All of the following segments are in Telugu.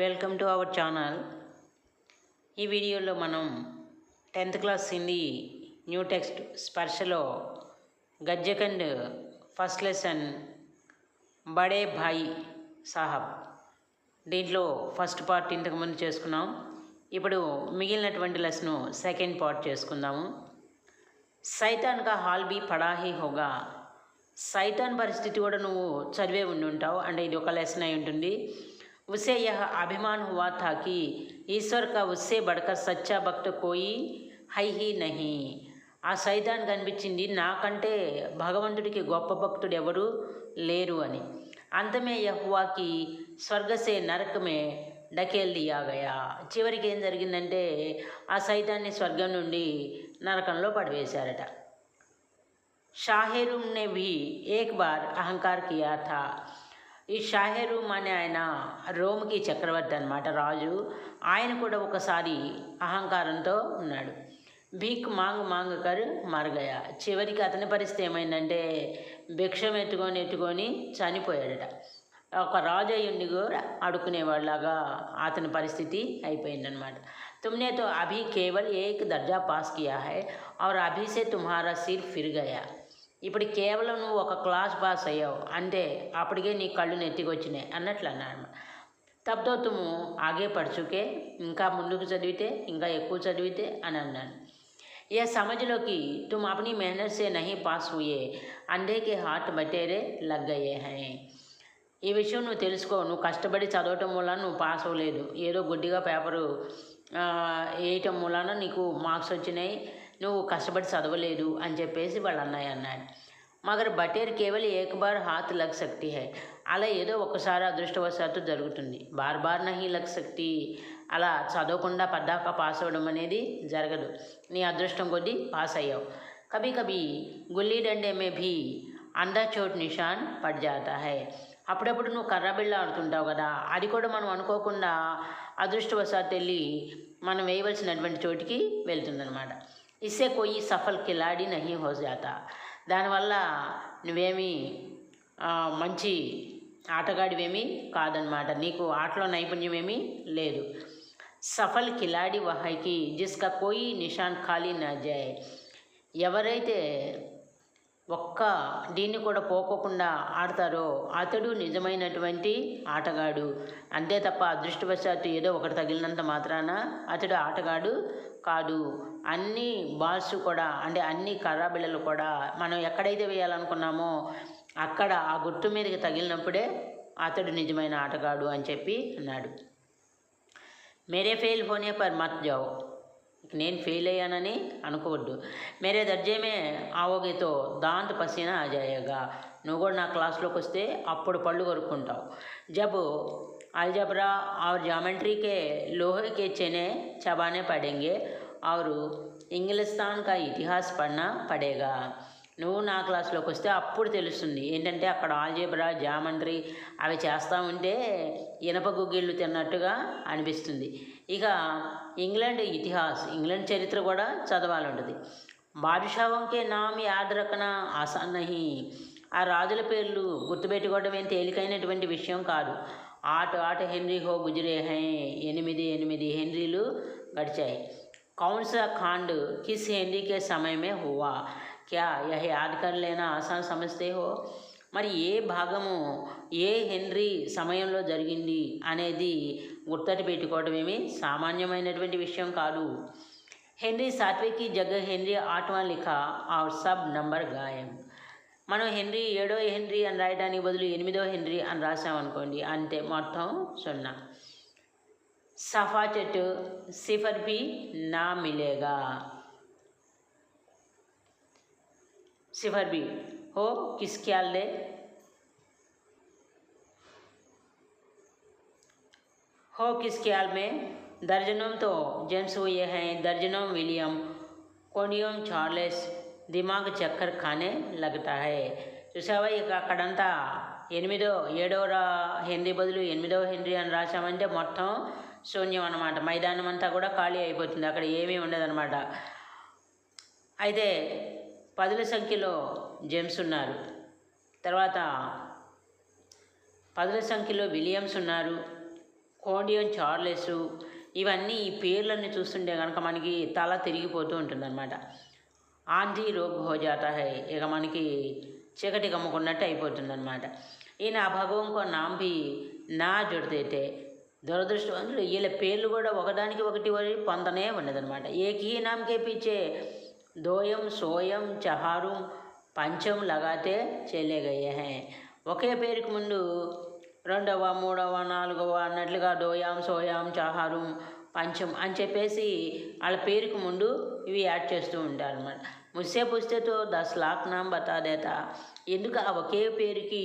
Welcome to our channel. ఈ వీడియోలో మనం tenth class Hindi new text స్పర్శలో గజ్జకండ్ ఫస్ట్ లెసన్ బడే భాయ్ సాహబ్ దీంట్లో ఫస్ట్ పార్ట్ ఇంతకుముందు చేసుకున్నాం. ఇప్పుడు మిగిలినటువంటి లెసన్ సెకండ్ పార్ట్ చేసుకుందాము. సైతాన్ కా హాల్ బి పడాహీ హోగా. సైతాన్ పరిస్థితి కూడా నువ్వు చదివే ఉండి ఉంటావు. అంటే ఇది ఒక లెసన్ అయి ఉంటుంది. उसे यह अभिमान हुआ था कि ईश्वर का उससे बढ़कर सच्चा भक्त कोई है ही नहीं ఆ సైతానికి అనిపించింది నాకంటే భగవంతుడికి గొప్ప భక్తుడు ఎవరు లేరు అని అంతమే యహ్వాకి స్వర్గసే నరకమే డకేల్ దియా గయా చివరికి ఏం జరిగిందంటే ఆ సైతాన్ని స్వర్గం నుండి నరకంలో పడివేశారట షాహేరూమ్ ने भी एक बार अहंकार किया था ఈ షాహెరూమ్ అనే ఆయన రోమ్కి చక్రవర్తి అనమాట రాజు. ఆయన కూడా ఒకసారి అహంకారంతో ఉన్నాడు. భీక్ మాంగ్ మాంగ్ కర్ మరగయ. చివరికి అతని పరిస్థితి ఏమైందంటే భిక్షం ఎత్తుకొని ఎత్తుకొని చనిపోయాడట. ఒక రాజు కూడా అడుక్కునేవాళ్ళలాగా అతని పరిస్థితి అయిపోయిందనమాట తుమ్నేతో అభి కేవల్ ఏక్ దర్జా పాస్ కియా హై ఆర్ అభి సే తుమ్హారా సిర్ ఫిర్ గయా. ఇప్పుడు కేవలం నువ్వు ఒక క్లాస్ పాస్ అయ్యావు అంటే అప్పటికే నీ కళ్ళు నెత్తికొచ్చినాయి అన్నట్లు అన్నాడు తప్తో తుము ఆగే పడుచుకే ఇంకా ముందుకు చదివితే ఇంకా ఎక్కువ చదివితే అని అన్నాను ये समझ लो कि तुम अपनी मेहनत से नहीं पास हुए अंधे के हाथ बटेरे लग गए हैं ఈ విషయం నువ్వు తెలుసుకో నువ్వు కష్టపడి చదవటం వలన నువ్వు పాస్ అవ్వలేదు ఏదో గుడ్డిగా పేపరు ఆ, వేయటం మూలాన నీకు మార్క్స్ వచ్చినాయి నువ్వు కష్టపడి చదవలేదు అని చెప్పేసి వాళ్ళ అన్నయ్య అన్నాడు. మగర్ బటేర్ కేవలం ఏకబార్ హాత్ లగ్ శక్తి హై. అలా ఏదో ఒకసారి అదృష్టవశాత్తు జరుగుతుంది. బార్ బార్ నహి లగ్ శక్తి. అలా చదవకుండా పద్దాక పాస్ అవ్వడం అనేది జరగదు. నీ అదృష్టం కొద్దీ పాస్ అయ్యావు. కభీ కభీ గుల్లీ డండే మే భీ అందా చోట్ నిషాన్ పడ్ జాతా హై. అప్పుడప్పుడు నువ్వు కర్రబిళ్ళ ఆడుతుంటావు కదా. అది కూడా మనం అనుకోకుండా అదృష్టవశాత్తు వెళ్ళి మనం వేయవలసినటువంటి చోటికి వెళ్తుందనమాట ఇసే కొయ్యి సఫల్ కిలాడి నహి హో జాతా దానివల్ల నువ్వేమీ మంచి ఆటగాడివేమీ కాదనమాట నీకు ఆటలో నైపుణ్యం ఏమీ లేదు సఫల్ కిలాడి వహైకి జిస్కా కోయి నిషాన్ ఖాళీ నా జాయ్ ఎవరైతే ఒక్క దీన్ని కూడా పోకోకుండా ఆడతారో అతడు నిజమైనటువంటి ఆటగాడు. అంతే తప్ప అదృష్టవశాత్తు ఏదో ఒకటి తగిలినంత మాత్రాన అతడు ఆటగాడు కాదు అన్ని బాల్స్ కూడా అంటే అన్ని కర్రాబిళ్ళలు కూడా మనం ఎక్కడైతే వేయాలనుకున్నామో అక్కడ ఆ గుర్తు మీదకి తగిలినప్పుడే అతడు నిజమైన ఆటగాడు అని చెప్పి అన్నాడు. మేరే ఫెయిల్ హోనే పర్ మత్ జావు. నేను ఫెయిల్ అయ్యానని అనుకోవద్దు. మేరే దర్జేమే ఆవోగేతో దాంత్ పసీనా ఆ జాయేగా. నువ్వు కూడా నా క్లాస్లోకి వస్తే అప్పుడు పళ్ళు కొరుక్కుంటావు. జబ్ అల్జబ్రా ఆరు జామెట్రీకే లోహకే చెనే చబానే పడేంగే. ఆరు ఇంగ్లిస్తాన్ కా ఇతిహాస్ పడినా పడేగా. నువ్వు నా క్లాస్లోకి వస్తే అప్పుడు తెలుస్తుంది. ఏంటంటే అక్కడ ఆల్జీబ్రా జామండ్రీ అవి చేస్తూ ఉంటే ఇనప గుగ్గిళ్ళు తిన్నట్టుగా అనిపిస్తుంది. ఇక ఇంగ్లాండ్ ఇతిహాస్ ఇంగ్లాండ్ చరిత్ర కూడా చదవాలి ఉంటుంది బాదుషావంకే నామి యాదరకన ఆసానహి ఆ రాజుల పేర్లు గుర్తుపెట్టుకోవడం ఏం తేలికైనటువంటి విషయం కాదు. ఆట ఆట హెన్రీ హో గుజరే హై ఎనిమిది ఎనిమిది హెన్రీలు గడిచాయి. కౌన్సా ఖాండ్ కిస్ హెన్రీ కే సమయమే హువా. క్యా యహ యాద్ ఆసాన్ సమస్తే హో? మరి ఏ భాగము ఏ హెన్రీ సమయంలో జరిగింది అనేది గుర్తటి పెట్టుకోవడమేమి సామాన్యమైనటువంటి విషయం కాదు. హెన్రీ సాత్వికి జగ హెన్రీ ఆట్వా లిఖ ఆర్ సబ్ నంబర్ గాయం. మనం హెన్రీ ఏడో హెన్రీ అని రాయడానికి బదులు ఎనిమిదో హెన్రీ అని రాసామనుకోండి అంటే మొత్తం సున్నా. సఫాచెట్ సిఫర్ బి నా మిలేగా. సిఫర్ బి हो किस ख्याल ले हो किस ख्याल में दर्जनों तो जेम्स हुए हैं दर्जनों विलियम कोनियम चार्लेस దిమాగ్ చక్కర్ ఖానే లగతా హై చూసావా ఇక అక్కడంతా ఎనిమిదో ఏడో రా హెన్రీ బదులు ఎనిమిదవ హెన్రీ అని రాసామంటే మొత్తం శూన్యం అన్నమాట మైదానం అంతా కూడా ఖాళీ అయిపోతుంది అక్కడ ఏమీ ఉండదన్నమాట అయితే పదుల సంఖ్యలో జెమ్స్ ఉన్నారు. తర్వాత పదుల సంఖ్యలో విలియమ్స్ ఉన్నారు. కోండియం చార్లెస్ ఇవన్నీ ఈ పేర్లన్నీ చూస్తుంటే కనుక మనకి తల తిరిగిపోతూ ఉంటుందన్నమాట. ఆంధీ రోగ్ హో జాతా హై ఇక మనకి చీకటి కమ్ముకున్నట్టు అయిపోతుందన్నమాట. ఈయన భగవంకో నాంబి నా జుడితే దురదృష్టవంతులు వీళ్ళ పేర్లు కూడా ఒకదానికి ఒకటి పొందనే ఉండదన్నమాట. ఏక్ హీ నామకే పిచ్చే దోయం సోయం చహారు పంచం లగాతే చెల్లే ఒకే పేరుకి ముందు రెండవ మూడవ నాలుగవ అన్నట్లుగా దోయం సోయాం చాహారం పంచం అని చెప్పేసి వాళ్ళ పేరుకు ముందు ఇవి యాడ్ చేస్తూ ఉంటారు అనమాట ముస్సే పుస్తేతో దస్ లాక్ నామ్ బతాదేత ఎందుకు ఆ ఒకే పేరుకి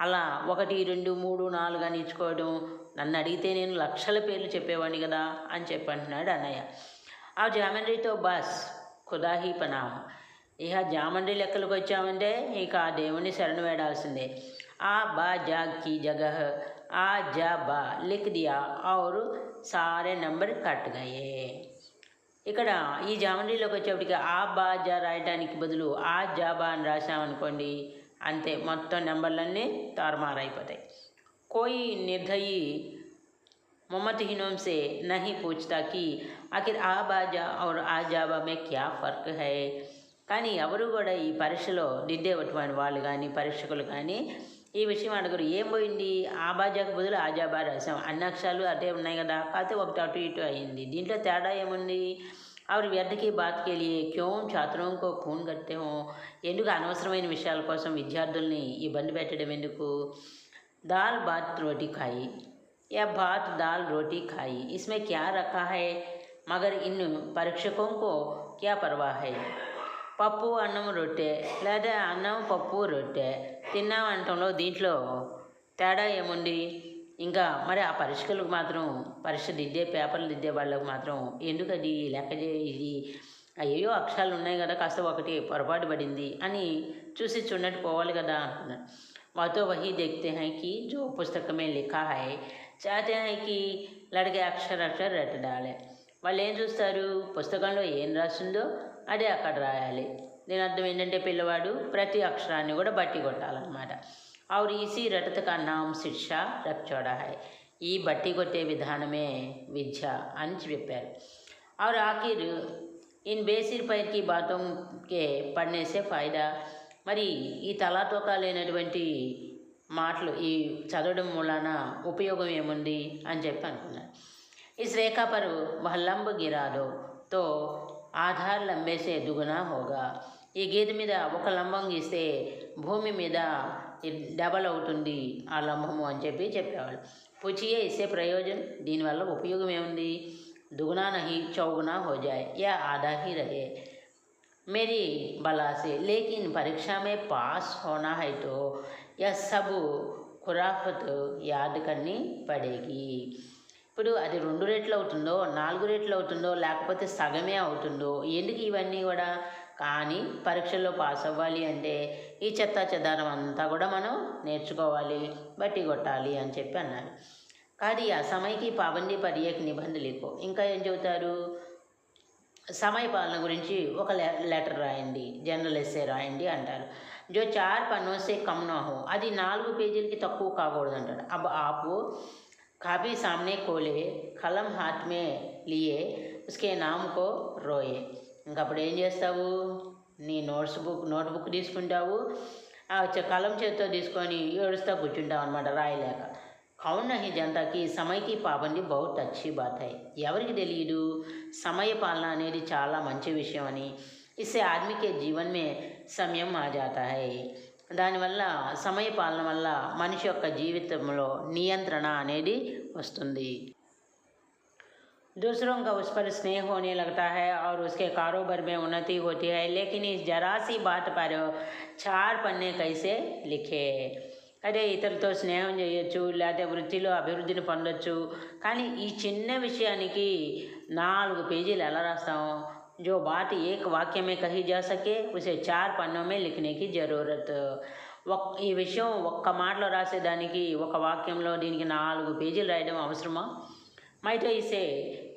అలా ఒకటి రెండు మూడు నాలుగు అని ఇచ్చుకోవడం నన్ను అడిగితే నేను లక్షల పేర్లు చెప్పేవాడిని కదా అని చెప్పి అంటున్నాడు అన్నయ్య ఆ జామండ్రితో బస్ ఖుదాహీ పనాహ ఇక జామండ్రి లెక్కలకు వచ్చామంటే ఇక ఆ దేవుని శరణు వేడాల్సిందే. ఆ బా జా కి జగహ ఆ జా బా లిక్ దియా ఆరు సారే నంబర్ కట్ గయే. ఇక్కడ ఈ జామండ్రిలోకి వచ్చేప్పటికి ఆ బా జా రాయడానికి బదులు ఆ జా బా అని రాసామనుకోండి అంతే మొత్తం నెంబర్లన్నీ తారుమారైపోతాయి. కోయి నిర్ధయి నిర్దయి ममतहीनों से नहीं पूछता कि आखिर आ बाजा और आ जाबా में क्या ఫర్క్ హై కానీ ఎవరు కూడా ఈ పరీక్షలో దిద్దేటువంటి వాళ్ళు కానీ పరీక్షకులు కానీ ఈ విషయం అడగరు ఏం పోయింది ఆ బాజాకు బదులు ఆజాబా రాసాం అన్ని అక్షరాలు అదే ఉన్నాయి కదా కాకపోతే ఒకటి అటు ఇటు అయింది దీంట్లో తేడా ఏముంది और व्यर्थ की बात के लिए क्यों छात्रों को खून करते हो ఎందుకు అనవసరమైన విషయాల కోసం విద్యార్థుల్ని ఇబ్బంది పెట్టడం ఎందుకు దాల్ బాత్ రోటీ ఖాయి या भात दाल रोटी खाई इसमें क्या रखा है मगर इन परीक्षकों को क्या परवाह है పప్పు అన్నం రొట్టె లేదా అన్నం పప్పు రొట్టె తిన్నాం అంటంలో దీంట్లో తేడా ఏముంది ఇంకా మరి ఆ పరీక్షలకు మాత్రం పరీక్ష దిద్దే పేపర్లు దిద్దే వాళ్ళకు మాత్రం ఎందుకు అది లెక్క చే- ఇది అయ్యో అక్షరాలు ఉన్నాయి కదా కాస్త ఒకటి పొరపాటు పడింది అని చూసి చూడట్టు పోవాలి కదా అంటున్నాడు వాతో వహీ देखते हैं कि जो पुस्तक में लिखा చాటాయికి లడగే అక్షర అక్షర రెట్టడాలి. వాళ్ళు ఏం చూస్తారు? పుస్తకంలో ఏం రాసిందో అదే అక్కడ రాయాలి. దీని అర్థం ఏంటంటే పిల్లవాడు ప్రతి అక్షరాన్ని కూడా బట్టి కొట్టాలన్నమాట. ఆవిడ ఈసీ రటత కా శిక్ష రప్చోడా ఈ బట్టి కొట్టే విధానమే విద్య అని చెప్పారు. ఆవిడ ఆఖీర్ ఇన్ బేసిర్ పైర్కి బాతంకే పడినేసే ఫాయిదా మరి ఈ తలాతోక లేనటువంటి మాటలు ఈ చదవడం మూలాన ఉపయోగం ఏముంది అని చెప్పి అనుకున్నాను इस रेखा पर वह लंब गिरा दो तो ఆధార్ లంబే సే దుగునా హోగా ఈ గీత మీద ఒక లంబం గీస్తే భూమి మీద ఇది డబల్ అవుతుంది ఆ లంబము అని చెప్పి చెప్పేవాళ్ళు పుచియే ఇసే ప్రయోజనం దీనివల్ల ఉపయోగం ఏముంది दुगना नहीं चौगुना हो जाए या आधा ही रहे मेरी बला से लेकिन परीक्षा में पास होना है तो యస్సబు ఖురాఫత్ యాదకన్ని పడేగి. ఇప్పుడు అది రెండు రేట్లు అవుతుందో నాలుగు రేట్లు అవుతుందో లేకపోతే సగమే అవుతుందో ఎందుకు ఇవన్నీ కూడా? కానీ పరీక్షల్లో పాస్ అవ్వాలి అంటే ఈ చెత్త చెదానం అంతా కూడా మనం నేర్చుకోవాలి బట్టి కొట్టాలి అని చెప్పి అన్నారు. కానీ ఆ సమయకి పాబండి పర్యక నిబంధనలు ఎక్కువ. ఇంకా ఏం చెబుతారు? సమయ పాలన గురించి ఒక లెటర్ రాయండి జనరల్ ఎస్సే రాయండి అంటారు. జో చార్ పన్నోసే కమ్ నా హో అది నాలుగు పేజీలకి తక్కువ కాకూడదు అంటాడు అబ్ ఆపు కాపీ సామ్నే కోలే కలం హాత్ మే లియే ఉస్కే నామ్ కో రోయే ఇంకా అప్పుడు ఏం చేస్తావు నీ నోట్స్ బుక్ నోట్ బుక్ తీసుకుంటావు ఆ చ- కలం చేత్తో తీసుకొని ఏడుస్తా కూర్చుంటావు అనమాట రాయలేక కౌన్ నహి జనతాకి సమయకి పాబంది బహుత్ అచ్చి బాత్ హై ఎవరికి తెలియదు సమయ పాలన అనేది చాలా మంచి విషయం అని ఇసే ఆద్మీకే జీవన్ మే సమయం ఆ జాతా హై దానివల్ల సమయ పాలన వల్ల మనిషి యొక్క జీవితంలో నియంత్రణ అనేది వస్తుంది दूसरों का उस पर स्नेह होने लगता है और उसके कारोबार में उन्नति होती है लेकिन इस जरा सी बात पर चार पन्ने कैसे लिखे అదే ఇతరులతో స్నేహం చేయొచ్చు లేకపోతే వృత్తిలో అభివృద్ధిని పొందొచ్చు కానీ ఈ చిన్న విషయానికి నాలుగు పేజీలు ఎలా రాస్తాము जो बात एक वाक्य में कही जा सके उसे चार पन्नों में लिखने की ज़रूरत ఒక్ ఈ విషయం ఒక్క మాటలో రాసేదానికి ఒక వాక్యంలో దీనికి నాలుగు పేజీలు రాయడం అవసరమా మైతో ఇసే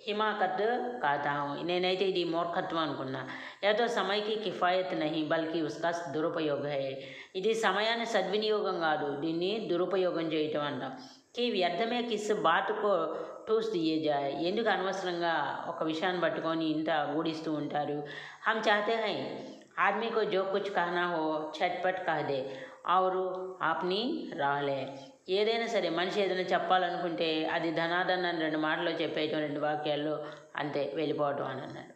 హిమాకత్ కాతాం నేనైతే ఇది మూర్ఖత్వం అనుకున్నా ఏదో సమయకి కిఫాయత్ నహి బల్కి ఉస్కా దురుపయోగ హై ఇది సమయాన్ని సద్వినియోగం కాదు దీన్ని దురుపయోగం చేయటం అంట కి వ్యర్థమే కిస్ బాటుకో టూస్ దియే జాయ్ ఎందుకు అనవసరంగా ఒక విషయాన్ని పట్టుకొని ఇంత గూడిస్తూ ఉంటారు? హమ్ చాతే హై. ఆర్మీకో జోక్ కుచ్ కానా హో हो చట్పట్ కహదే ఆరు ఆప్ని రాలే. ఏదైనా సరే మనిషి ఏదైనా చెప్పాలనుకుంటే అది ధనాధన రెండు మాటలు రెండు వాక్యాల్లో అంతే వెళ్ళిపోవటం అని అన్నాడు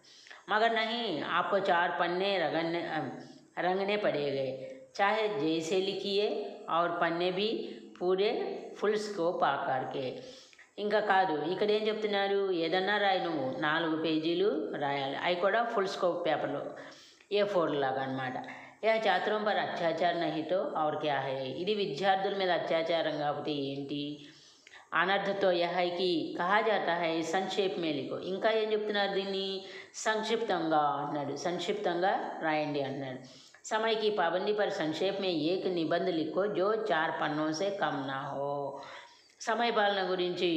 మగర్ నహి ఆపో చార్ పన్నే రగన్నే రంగనే పడేగే చాహే జైసే లిఖియే ఆర్ పన్నే బి పూరే ఫుల్ స్కోప్ ఆకార్కే ఇంకా కాదు ఇక్కడ ఏం చెప్తున్నారు ఏదన్నా రాయి నువ్వు నాలుగు పేజీలు రాయాలి అవి కూడా ఫుల్ స్కోప్ పేపర్లో ఏ ఫోర్ లాగా అనమాట ఏ ఛాత్రం పర్ అత్యాచారం నహితో और क्या है ఇది విద్యార్థుల మీద అత్యాచారం కాకపోతే ఏంటి అనర్థతో యహైకి కహా జాతా హై సంక్షేప్ మేలికో ఇంకా ఏం చెప్తున్నారు దీన్ని సంక్షిప్తంగా అన్నాడు సంక్షిప్తంగా రాయండి అన్నాడు समय की पाबंदी पर संक्षेप में एक निबंध लिखो जो चार पन्नों से कम ना हो సమయ పాలన గురించి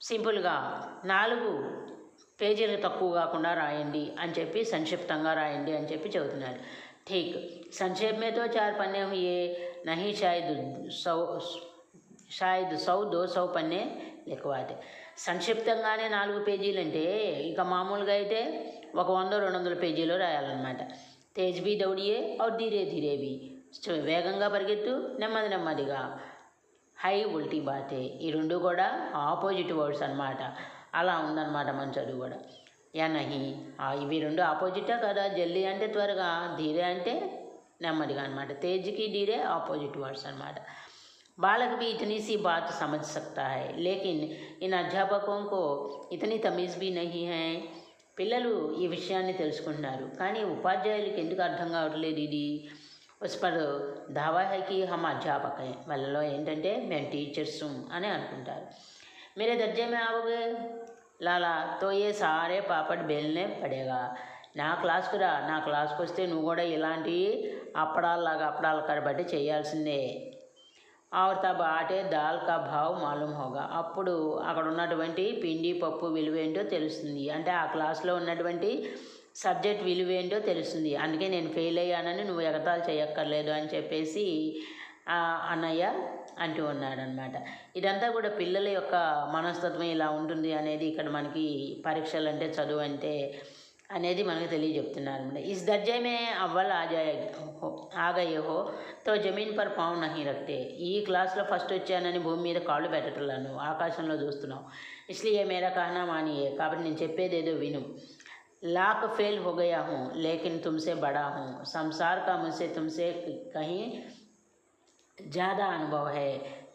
సింపుల్గా నాలుగు పేజీలు తక్కువ కాకుండా రాయండి అని చెప్పి సంక్షిప్తంగా రాయండి అని చెప్పి చెబుతున్నాడు ఠీక్ సంక్షేప్ में तो चार पन्ने हुए नहीं शायद सौ शायद సౌ దో సౌ పన్నే లిఖవాతే సంక్షిప్తంగానే నాలుగు పేజీలు అంటే ఇక మామూలుగా అయితే ఒక వంద రెండు వందల పేజీలు రాయాలన్నమాట తేజ్ బి దౌడియే ఔర్ ధీరే ధీరే బి సో వేగంగా పరిగెత్తు నెమ్మది నెమ్మదిగా హై ఉల్టీ బాతే ఈ రెండు కూడా ఆపోజిట్ వర్డ్స్ అన్నమాట అలా ఉందన్నమాట మన చదువు కూడా యా నహి ఆ, ఇవి రెండు ఆపోజిటా కదా జల్దీ అంటే త్వరగా ధీరే అంటే నెమ్మదిగా అనమాట తేజ్కి ధీరే ఆపోజిట్ వర్డ్స్ అనమాట बालक भी इतनी सी बात समझ सकता है लेकिन इन अध्यापकों को इतनी तमीज़ भी नहीं है పిల్లలు ఈ విషయాన్ని తెలుసుకుంటున్నారు కానీ ఉపాధ్యాయులకి ఎందుకు అర్థం కావట్లేదు ఇది ఉస్ పర్ దావా హై కి హమ్ అధ్యాపక హై. వాళ్ళలో ఏంటంటే మేము టీచర్స్ అని అనుకుంటారు मेरे दर्जे में आओगे లాలా తో ఏ సారే పాపడ్ బేల్నే పడేగా నా క్లాస్కు రా నా క్లాస్కి వస్తే నువ్వు కూడా ఇలాంటి అప్పడాల్లాగా అప్పడాల కరబట్టి చేయాల్సిందే और तब ఆటే దాల్ కా భావ్ మాలూమ్ హోగా అప్పుడు అక్కడ ఉన్నటువంటి పిండి పప్పు విలువ ఏంటో తెలుస్తుంది అంటే ఆ క్లాస్లో ఉన్నటువంటి సబ్జెక్ట్ విలువ ఏంటో తెలుస్తుంది. అందుకే నేను ఫెయిల్ అయ్యానని నువ్వు ఎగతాలు చేయక్కర్లేదు అని చెప్పేసి అన్నయ్య అంటూ ఉన్నాడనమాట ఇదంతా కూడా పిల్లల యొక్క మనస్తత్వం ఇలా ఉంటుంది అనేది ఇక్కడ మనకి పరీక్షలు అంటే చదువు అంటే అనేది మనకు తెలియజెప్తున్నారు అనమాట ఇస్ దర్జే మే అవ్వల్ ఆ జాయ తో జమీన్ పర్ పావు నహి రక్తే. ఈ క్లాస్లో ఫస్ట్ వచ్చానని భూమి మీద కాళ్ళు పెట్టట్లను ఆకాశంలో చూస్తున్నావు. ఇస్లియే మేరా కహనా మానియే. కాబట్టి నేను చెప్పేది ఏదో విను. लाख फेल हो गया हूँ लेकिन तुमसे बड़ा हूँ संसार का मुझसे तुमसे कहीं ज़्यादा అనుభవ హే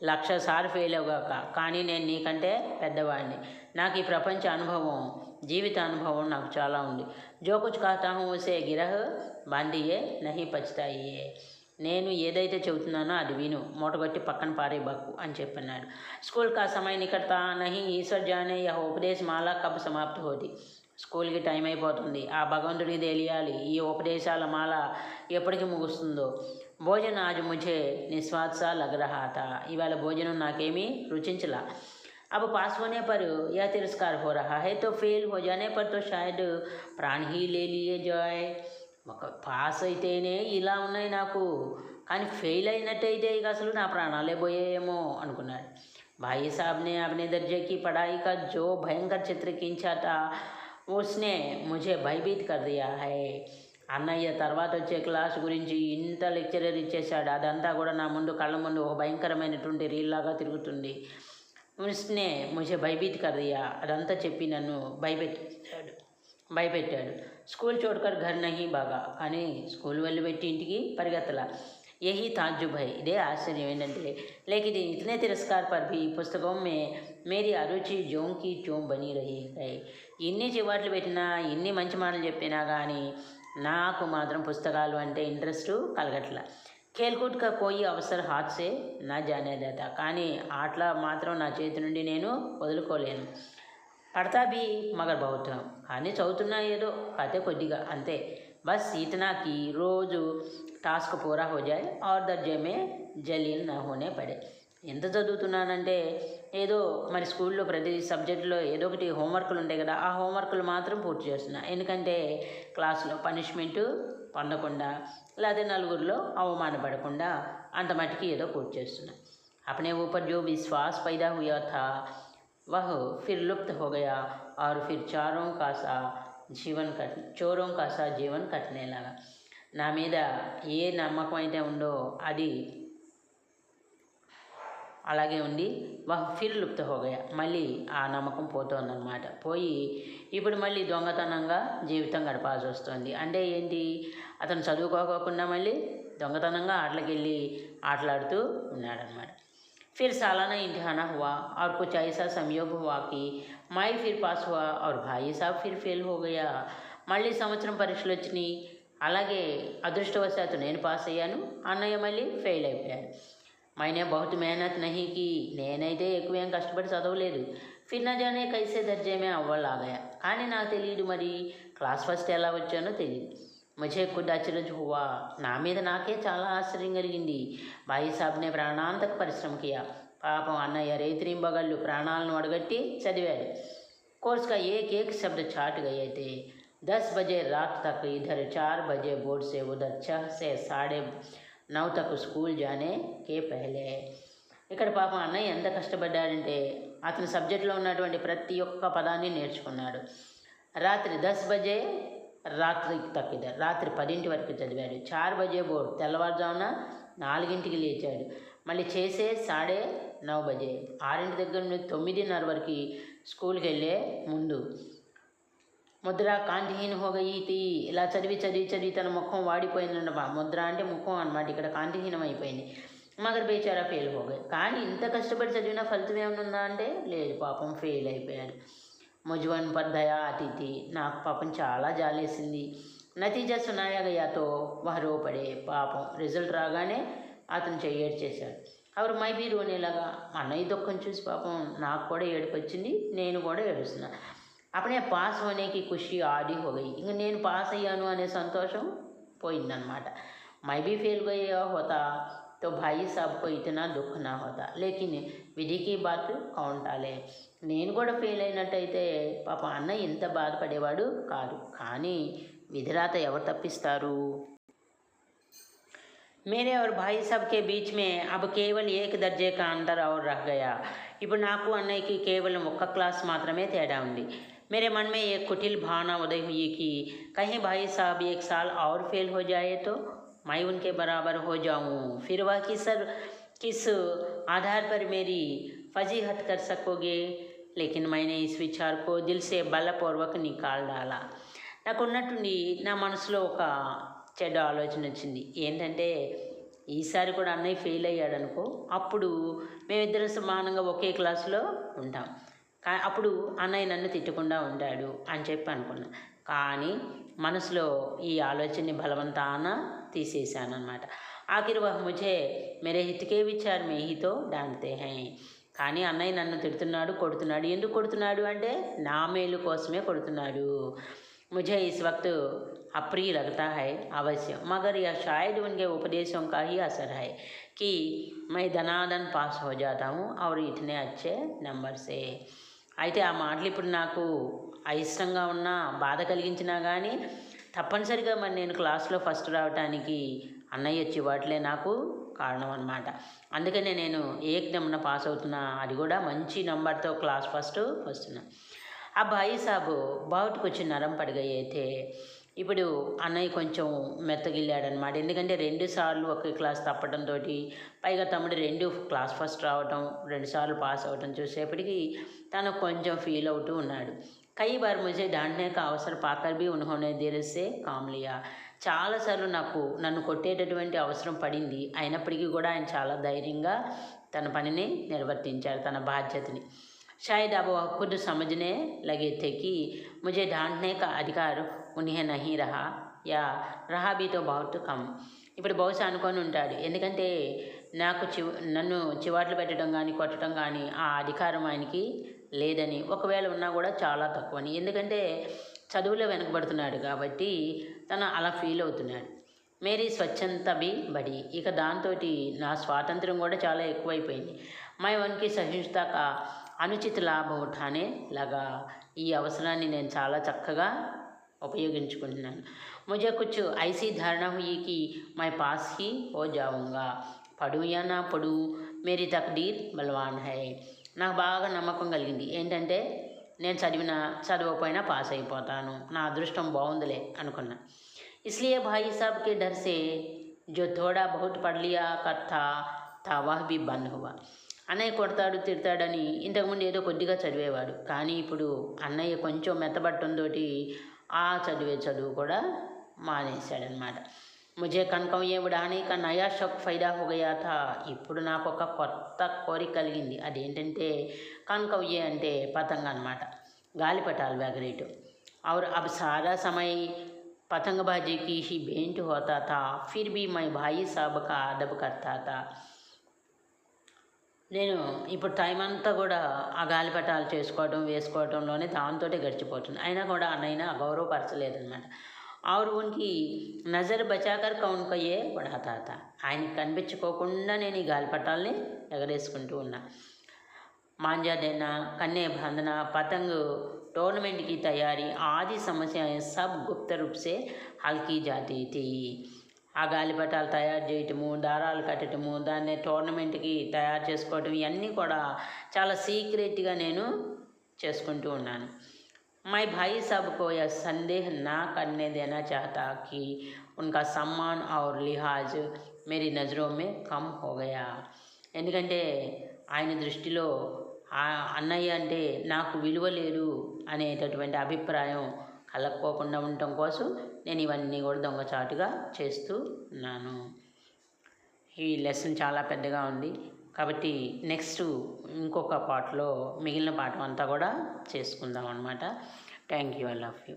లక్ష సార్లు ఫెయిల్ అవ్వగాక కానీ నేను నీకంటే పెద్దవాడిని నాకు ఈ ప్రపంచ అనుభవం జీవిత అనుభవం నాకు చాలా ఉంది జో కుచ్ కహతా హూ ఉసే గిరహ్ బాంధియే నహి పచ్చుతాయే నేను ఏదైతే చెబుతున్నానో అది విను మూటగొట్టి పక్కన పారే బక్కు అని చెప్పన్నాడు స్కూల్ కా సమయ నికటతా నహి ఈశ్వర్ జానే యహ ఉపదేశ్ మాల కబ్ సమాప్తి హోది స్కూల్కి టైం అయిపోతుంది. ఆ భగవంతుడికి తెలియాలి ఈ ఉపదేశాల మాల ఎప్పటికి ముగుస్తుందో. భోజన ఆజు ముझే నిస్వాత్స లగ్రహాత ఇవాళ భోజనం నాకేమీ రుచించలా. अब పాస్ होने పరు యా తిరస్కార हो హే తో ఫెయిల్ फेल हो जाने पर तो शायद హీ లే लिए ఒక పాస్ అయితేనే ఇలా ఉన్నాయి నాకు. కానీ ఫెయిల్ అయినట్టయితే ఇక అసలు నా ప్రాణాలే పోయాయేమో అనుకున్నాడు. भाई సాబ్నే ने దర్జకి दर्जे జో భయంకర का उसने मुझे భయభీతి कर दिया है। అన్నయ్య తర్వాత వచ్చే క్లాస్ గురించి ఇంత లెక్చరర్ ఇచ్చేసాడు అదంతా కూడా నా ముందు కళ్ళ ముందు ఒక భయంకరమైనటువంటి రీల్లాగా తిరుగుతుంది. ఉస్నే ముజే భయభీతి కర్దియా అదంతా చెప్పి నన్ను భయపెట్టాడు. భయపెట్టాడు. స్కూల్ చోటుకర్ ఘర్ నహి బాగా కానీ స్కూల్ వెళ్ళి పెట్టి ఇంటికి పరిగెత్తల. ఏహి తాజుబ్ ఇదే ఆశ్చర్యం ఏంటంటే లేక ఇది ఇతనే తిరస్కార్ పర్ ఈ పుస్తకం మే మేరీ అరుచి జోంకి చోం బని రహీ హై. ఎన్ని చివాట్లు పెట్టినా ఎన్ని మంచి మాటలు చెప్పినా కానీ నాకు మాత్రం పుస్తకాలు అంటే ఇంట్రెస్ట్ కలగట్ల. కేల్కూట్గా పోయి అవసర హాత్సే నా జానేదాత కానీ ఆటల మాత్రం నా చేతి నుండి నేను వదులుకోలేను. పడతాబి మగర్ బౌద్ధం అని చదువుతున్నా ఏదో అదే కొద్దిగా అంతే. బస్ ఇతనాకి రోజు టాస్క్ పూరా హోజాయి ఆర్ దర్జేమే జలీన్ నా హోనే పడే. ఎంత చదువుతున్నానంటే ఏదో మరి స్కూల్లో ప్రతి సబ్జెక్టులో ఏదో ఒకటి హోంవర్క్లు ఉంటాయి కదా ఆ హోంవర్క్లు మాత్రం పూర్తి చేస్తున్నా ఎందుకంటే క్లాస్లో పనిష్మెంటు పొందకుండా లేదా నలుగురిలో అవమానపడకుండా అంత మటుకి ఏదో పూర్తి చేస్తున్నా अपने ऊपर जो विश्वास पैदा हुआ था वह फिर लुप्त हो गया और फिर चारों का सा జీవన్ కట్ చోరం కాసా జీవన్ కట్టనేలాగా నా మీద ఏ నమ్మకం అయితే ఉందో అది అలాగే ఉండి వహ్ ఫిర్ లుప్త హోగయా మళ్ళీ ఆ నమ్మకం పోతోందనమాట పోయి ఇప్పుడు మళ్ళీ దొంగతనంగా జీవితం గడపాల్సి వస్తుంది అంటే ఏంటి? అతను చదువుకోకుండా మళ్ళీ దొంగతనంగా ఆటలకు వెళ్ళి ఆటలాడుతూ ఉన్నాడనమాట ఫిర్ సాలానా ఇంటి హువా ఆర్ కుచ్ సంయోగ వాకి మై ఫిర్ పాస్ హువా ఆర్ భాయి సా ఫిర్ ఫెయిల్ హోగయా మళ్ళీ సంవత్సరం పరీక్షలు వచ్చినాయి. అలాగే అదృష్టవశాత్తు నేను పాస్ అయ్యాను. అన్నయ్య మళ్ళీ ఫెయిల్ అయిపోయాడు. मैंने बहुत मेहनत नहीं की। ने एक्वेम कष्ट चलव फिर ना जाने कैसे दर्जे में अव्वला गया। आने ना मरी क्लास फस्ट एला वो मुझे खुद अच्छी हुआ। तो ना मीद चाल आश्चर्य कई साहब ने प्राणा परश्रम किया। पाप अन्न्य रेतरी बगलू प्राणाल अड़गटी चावा कोर्स का एक एक शब्द चाट गए थे। दस बजे रात तक इधर, चार बजे बोर्ड से उधर, छह से साढ़े నవతకు స్కూల్ జానే కే పహలే. ఇక్కడ పాపం అన్నయ్య ఎంత కష్టపడ్డాడంటే అతని సబ్జెక్ట్లో ఉన్నటువంటి ప్రతి ఒక్క పదాన్ని నేర్చుకున్నాడు. రాత్రి దస్ బజే రాత్రి తప్పిదా రాత్రి పదింటి వరకు చదివాడు. చార్ బజే బోర్డు తెల్లవారుజామున నాలుగింటికి లేచాడు. మళ్ళీ చేసే సాడే నవ్ బజే. ఆరింటి దగ్గర నుండి తొమ్మిదిన్నర వరకు స్కూల్కి వెళ్ళే ముందు ముద్ర కాంతిహీన హోగయితి. ఇలా చదివి చదివి చదివి తన ముఖం వాడిపోయిందంట ముద్ర అంటే ముఖం అనమాట ఇక్కడ కాంతిహీనం అయిపోయింది మగర్ బేచారా ఫెయిల్ హోగాయి కానీ ఇంత కష్టపడి చదివిన ఫలితం ఏమన్నా ఉందా అంటే లేదు పాపం ఫెయిల్ అయిపోయాడు. ముజువన్ పర్ అతిథి. నాకు పాపం చాలా జాలేసింది. నతీజా సునాయా గయాతో వహరో పడే పాపం. రిజల్ట్ రాగానే అతను చెయ్యేడు చేశాడు. అవరు మైబీ రోనేలాగా అన్నయ్య దుఃఖం చూసి పాపం నాకు కూడా ఏడుపు వచ్చింది నేను కూడా ఏడుస్తున్నాను అప్పుడే పాస్ హోనేకి ఖుషి ఆడి హోగయి ఇంక నేను పాస్ అయ్యాను అనే సంతోషం పోయిందనమాట मैं भी फेल गया होता तो भाई साहब को इतना दुख ना होता लेकिन విధి की बात कौन टाले నేను కూడా ఫెయిల్ అయినట్టయితే పాప అన్న ఇంత బాధపడేవాడు కాదు కానీ విధిరాత ఎవరు తప్పిస్తారు मेरे और भाई साहब के बीच में अब केवल एक दर्जे का अंतर और रह गया ఇప్పుడు నాకు అన్నయ్యకి కేవలం ఒక్క క్లాస్ మాత్రమే తేడా ఉంది मेरे मन में एक कुटिल भावना उदय हुई कि कहीं भाई साहब एक साल और फेल हो जाए तो मैं उनके बराबर हो जाऊं फिर वह किस किस आधार पर मेरी फजीहत कर सकोगे लेकिन मैंने इस विचार को दिल से बलपूर्वक निकाल डाला నాకు ఉన్నట్టుండి నా మనసులో ఒక చెడ్డ ఆలోచన వచ్చింది ఏంటంటే ఈసారి కూడా అన్నయ్య ఫెయిల్ అయ్యాడు అనుకో అప్పుడు మేమిద్దరం సమానంగా ఒకే క్లాసులో ఉంటాం కా అప్పుడు అన్నయ్య నన్ను తిట్టకుండా ఉంటాడు అని చెప్పి అనుకున్నా. కానీ మనసులో ఈ ఆలోచనని బలవంతాన తీసేశానమాట అనమాట వహ ముజే మేరే హితికే విచార్ మే హితో డాంతే హై. కానీ అన్నయ్య నన్ను తిడుతున్నాడు కొడుతున్నాడు. ఎందుకు కొడుతున్నాడు అంటే నా మేలు కోసమే కొడుతున్నాడు. ముజే इस वक्त అప్రియ లగతా హై అవశ్యం. మగర్ యా షాయిడ్ उनके ఉపదేశం का ही असर है कि मैं धनाधन पास हो जाता हूँ और అయితే ఆ మాటలు ఇప్పుడు నాకు అయిష్టంగా ఉన్నా బాధ కలిగించినా కానీ తప్పనిసరిగా మరి నేను క్లాస్లో ఫస్ట్ రావడానికి అన్నయ్య వచ్చి వాటిలే నాకు కారణం అనమాట అందుకనే నేను ఏకదమ్మున పాస్ అవుతున్నా అది కూడా మంచి నంబర్తో క్లాస్ ఫస్ట్ వస్తున్నా. ఆ బాయి సాబు బావుటికి వచ్చి నరం పడిగైతే ఇప్పుడు అన్నయ్య కొంచెం మెత్తగిల్లాడనమాట ఎందుకంటే రెండు సార్లు ఒకే క్లాస్ తప్పడంతో పైగా తమ్ముడు రెండు క్లాస్ ఫస్ట్ రావటం రెండు సార్లు పాస్ అవటం చూసేపటికి తను కొంచెం ఫీల్ అవుతూ ఉన్నాడు. కై బార్ ముజే డాంటనే కా అవసర పాకర్ బి ఉన్హోనే దిరిసే కామ్లియా. చాలాసార్లు నాకు నన్ను కొట్టేటటువంటి అవసరం పడింది. అయినప్పటికీ కూడా ఆయన చాలా ధైర్యంగా తన పనిని నిర్వర్తించారు తన బాధ్యతని. షాయిద్ अब वह खुद లగేతేకి ముజే దాంట్నే అధికారు मुझे डांटने का अधिकार उन्हें नहीं యా రహాబీతో బౌట్ కమ్. ఇప్పుడు బహుశా అనుకొని ఉంటాడు. ఎందుకంటే నాకు చి నన్ను చివాట్లు పెట్టడం కానీ కొట్టడం కానీ ఆ అధికారం ఆయనకి లేదని ఒకవేళ ఉన్నా కూడా చాలా తక్కువని. ఎందుకంటే చదువులో వెనుకబడుతున్నాడు కాబట్టి తను అలా ఫీల్ అవుతున్నాడు. మేరీ స్వచ్ఛంతబి బడి. ఇక దాంతో నా స్వాతంత్రం కూడా చాలా ఎక్కువైపోయింది. మై వన్కి సహించుతాక అనుచిత లాభం ఉఠానే లాగా. ఈ అవసరాన్ని నేను చాలా చక్కగా ఉపయోగించుకుంటున్నాను. ముజే కూర్చు ఐసీ ధారణ హుయికి మై పాస్ హీ ఓ జావుంగా. పడుయానా పడు. మేరీ తక్దీర్ బలవాన్ హై. నాకు బాగా నమ్మకం కలిగింది. ఏంటంటే నేను చదివిన చదవకపోయినా పాస్ అయిపోతాను. నా అదృష్టం బాగుందిలే అనుకున్నా. ఇస్లియే భాయి సాబ్కి డర్సే జో థోడా బహుట్ పడలియా కథా తవాహ్ బి బంద్ హువా. అన్నయ్య కొడతాడు తిడతాడని ఇంతకుముందు ఏదో కొద్దిగా చదివేవాడు. కానీ ఇప్పుడు అన్నయ్య కొంచెం మెత్తబట్టంతో ఆ చదివే చదువు కూడా మానేశాడనమాట. ముజే కనకం ఏ ఉడానే కా నయా షక్ ఫైదా హో గయా థా ఇప్పుడు నాకు ఒక కొత్త కోరిక కలిగింది అదేంటంటే కనకవ్యే అంటే పతంగ అనమాట గాలిపటాలు వేగరేటు और अब सारा समय पतंगबाजी की ही भेंट होता था फिर भी मैं भाई साहब का अदब करता था నేను ఇప్పుడు టైం అంతా కూడా ఆ గాలిపటాలు చేసుకోవడం వేసుకోవడంలోనే దాంతోటే గడిచిపోతుంది అయినా కూడా అన్నయ్యన అగౌరవపరచలేదన్నమాట ఆవిడ ఉనికి నజర్ బచాకర్ కౌన్ కయ్యే పడాతాత ఆయనకి కనిపించుకోకుండా నేను ఈ గాలిపటాలని ఎగరేసుకుంటూ ఉన్నా मांझा देना कन्या बांधना पतंग टूर्नामेंट की तैयारी आदि समस्याएं सब गुप्त रूप से हल की जाती थी ఆ గాలిపటాలు తయారు చేయటము దారాలు కట్టడము దాన్ని టోర్నమెంట్కి తయారు చేసుకోవటం ఇవన్నీ కూడా చాలా సీక్రెట్గా నేను చేసుకుంటూ ఉన్నాను मैं भाई साहब को यह संदेह ना करने देना चाहता कि उनका सम्मान और लिहाज मेरी नज़रों में कम हो गया ఎందుకంటే ఆయన దృష్టిలో ఆ అన్నయ్య అంటే నాకు విలువ లేదు అనేటటువంటి అభిప్రాయం కలక్కోకుండా ఉండటం కోసం నేను ఇవన్నీ కూడా దొంగచాటుగా చేస్తూ ఉన్నాను ఈ లెసన్ చాలా పెద్దగా ఉంది కాబట్టి నెక్స్ట్ ఇంకొక పాటలో మిగిలిన పాఠం అంతా కూడా చేసుకుందాం అనమాట thank you I love you